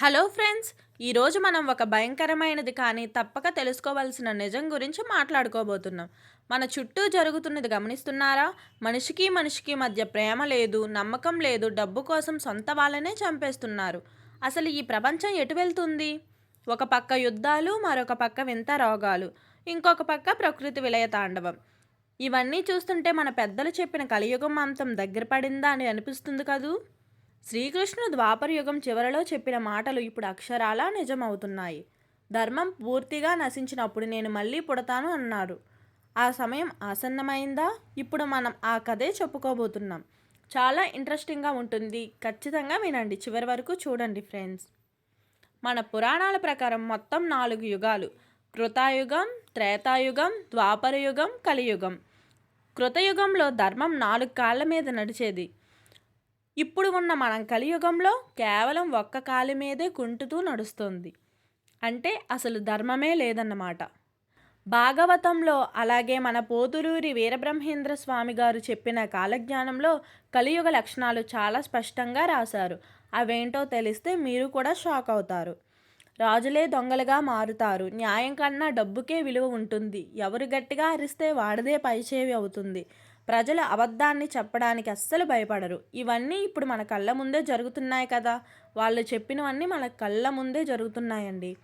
Hello friends ఈరోజు మనం ఒక భయంకరమైనది కానీ తప్పక తెలుసుకోవాల్సిన నిజం గురించి మాట్లాడుకోబోతున్నాం. మన చుట్టూ జరుగుతున్నది గమనిస్తున్నారా? మనిషికి మనిషికి మధ్య ప్రేమ లేదు నమ్మకం లేదు డబ్బు కోసం సొంత వాళ్ళనే చంపేస్తున్నారు. అసలు ఈ ప్రపంచం ఎటు వెళ్తుంది? ఒక పక్క యుద్ధాలు మరొక పక్క వింత రోగాలు ఇంకొక పక్క ప్రకృతి విలయ తాండవం. ఇవన్నీ చూస్తుంటే మన పెద్దలు చెప్పిన కలియుగం అంతం దగ్గర పడిందా అని అనిపిస్తుంది కదూ? శ్రీకృష్ణుడు ద్వాపరయుగం చివరలో చెప్పిన మాటలు ఇప్పుడు అక్షరాలా నిజమవుతున్నాయి. ధర్మం పూర్తిగా నశించినప్పుడు నేను మళ్ళీ పుడతాను అన్నారు. ఆ సమయం ఆసన్నమైందా? ఇప్పుడు మనం ఆ కథే చెప్పుకోబోతున్నాం. చాలా ఇంట్రెస్టింగ్గా ఉంటుంది. ఖచ్చితంగా వినండి. చివరి వరకు చూడండి ఫ్రెండ్స్. మన పురాణాల ప్రకారం మొత్తం నాలుగు యుగాలు. కృతాయుగం త్రేతాయుగం ద్వాపరయుగం కలియుగం. కృతయుగంలో ధర్మం నాలుగు కాళ్ళ మీద నడిచేది. ఇప్పుడు ఉన్న మనం కలియుగంలో కేవలం ఒక్క కాలి మీదే కుంటుతూ నడుస్తుంది. అంటే అసలు ధర్మమే లేదన్నమాట. భాగవతంలో అలాగే మన పోతురూరి వీరబ్రహ్మేంద్ర స్వామి గారు చెప్పిన కాలజ్ఞానంలో కలియుగ లక్షణాలు చాలా స్పష్టంగా రాశారు. అవేంటో తెలిస్తే మీరు కూడా షాక్ అవుతారు. రాజులే దొంగలుగా మారుతారు. న్యాయం కన్నా డబ్బుకే విలువ ఉంటుంది. ఎవరు గట్టిగా అరిస్తే వాడిదే పైచేవి అవుతుంది. ప్రజలు అబద్ధాన్ని చెప్పడానికి అస్సలు భయపడరు. ఇవన్నీ ఇప్పుడు మన కళ్ళ ముందే జరుగుతున్నాయి కదా. వాళ్ళు చెప్పినవన్నీ మన కళ్ళ ముందే జరుగుతున్నాయండి.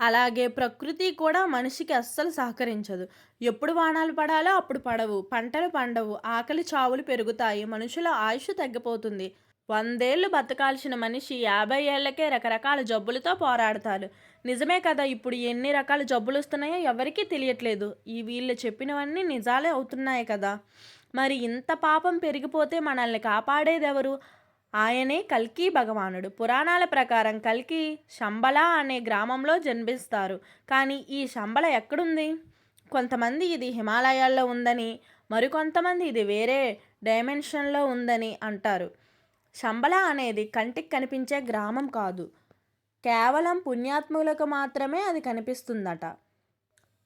అలాగే ప్రకృతి కూడా మనిషికి అస్సలు సహకరించదు. ఎప్పుడు వానాలు పడాలో అప్పుడు పడవు. పంటలు పండవు. ఆకలి చావులు పెరుగుతాయి. మనుషుల ఆయుష్ తగ్గిపోతుంది. వందేళ్ళు బతకాల్సిన మనిషి యాభై ఏళ్ళకే రకరకాల జబ్బులతో పోరాడతారు. నిజమే కదా ఇప్పుడు ఎన్ని రకాల జబ్బులు వస్తున్నాయో ఎవరికీ తెలియట్లేదు. ఈ వీళ్ళు చెప్పినవన్నీ నిజాలే అవుతున్నాయి కదా. మరి ఇంత పాపం పెరిగిపోతే మనల్ని కాపాడేదెవరు? ఆయనే కల్కి భగవానుడు. పురాణాల ప్రకారం కల్కి శంబల అనే గ్రామంలో జన్మిస్తారు. కానీ ఈ శంబల ఎక్కడుంది? కొంతమంది ఇది హిమాలయాల్లో ఉందని మరికొంతమంది ఇది వేరే డైమెన్షన్లో ఉందని అంటారు. శంబల అనేది కంటికి కనిపించే గ్రామం కాదు. కేవలం పుణ్యాత్ములకు మాత్రమే అది కనిపిస్తుందట.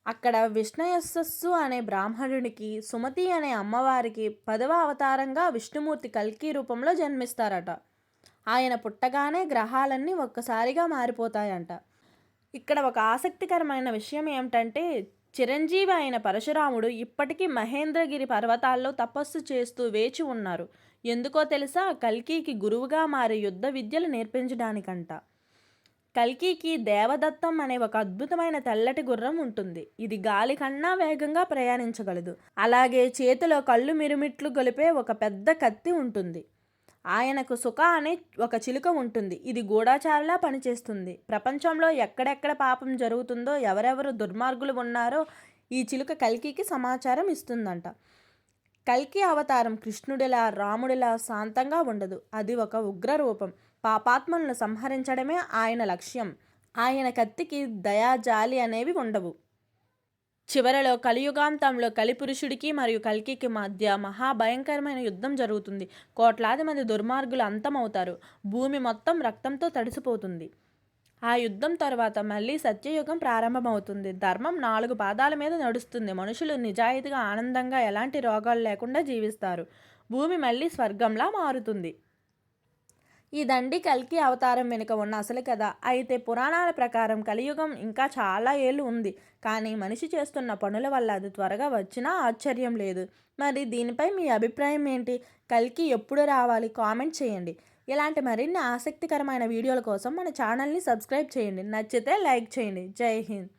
అక్కడ విష్ణయస్సస్సు అనే బ్రాహ్మణుడికి సుమతి అనే అమ్మవారికి పదవ అవతారంగా విష్ణుమూర్తి కల్కి రూపంలో జన్మిస్తారట. ఆయన పుట్టగానే గ్రహాలన్నీ ఒక్కసారిగా మారిపోతాయంట. ఇక్కడ ఒక ఆసక్తికరమైన విషయం ఏమిటంటే చిరంజీవి అయిన పరశురాముడు ఇప్పటికీ మహేంద్రగిరి పర్వతాల్లో తపస్సు చేస్తూ వేచి ఉన్నారు. ఎందుకో తెలుసా? కల్కికి గురువుగా మారి యుద్ధ విద్యలు నేర్పించడానికంట. కల్కికి దేవదత్తం అనే ఒక అద్భుతమైన తెల్లటి గుర్రం ఉంటుంది. ఇది గాలి కన్నా వేగంగా ప్రయాణించగలదు. అలాగే చేతిలో కళ్ళు మిరుమిట్లు గొలిపే ఒక పెద్ద కత్తి ఉంటుంది. ఆయనకు సుఖ అనే ఒక చిలుక ఉంటుంది. ఇది గూఢాచారులా పనిచేస్తుంది. ప్రపంచంలో ఎక్కడెక్కడ పాపం జరుగుతుందో ఎవరెవరు దుర్మార్గులు ఉన్నారో ఈ చిలుక కల్కికి సమాచారం ఇస్తుందంట. కల్కి అవతారం కృష్ణుడిలా రాముడిలా శాంతంగా ఉండదు. అది ఒక ఉగ్ర రూపం పాపాత్మలను సంహరించడమే ఆయన లక్ష్యం. ఆయన కత్తికి దయా జాలి అనేవి ఉండవు. చివరలో కలియుగాంతంలో కలిపురుషుడికి మరియు కల్కికి మధ్య మహాభయంకరమైన యుద్ధం జరుగుతుంది. కోట్లాది మంది దుర్మార్గులు అంతమవుతారు. భూమి మొత్తం రక్తంతో తడిసిపోతుంది. ఆ యుద్ధం తర్వాత మళ్ళీ సత్యయుగం ప్రారంభమవుతుంది. ధర్మం నాలుగు పాదాల మీద నడుస్తుంది. మనుషులు నిజాయితీగా ఆనందంగా ఎలాంటి రోగాలు లేకుండా జీవిస్తారు. భూమి మళ్ళీ స్వర్గంలా మారుతుంది. ఈ దండి కల్కి అవతారం వెనుక ఉన్న అసలు కథ. అయితే పురాణాల ప్రకారం కలియుగం ఇంకా చాలా ఏళ్ళు ఉంది. కానీ మనిషి చేస్తున్న పనుల వల్ల అది త్వరగా వచ్చినా ఆశ్చర్యం లేదు. మరి దీనిపై మీ అభిప్రాయం ఏంటి? కల్కి ఎప్పుడు రావాలి? కామెంట్ చేయండి. ఇలాంటి మరిన్ని ఆసక్తికరమైన వీడియోల కోసం మన ఛానల్ని సబ్స్క్రైబ్ చేయండి. నచ్చితే లైక్ చేయండి. జై హింద్.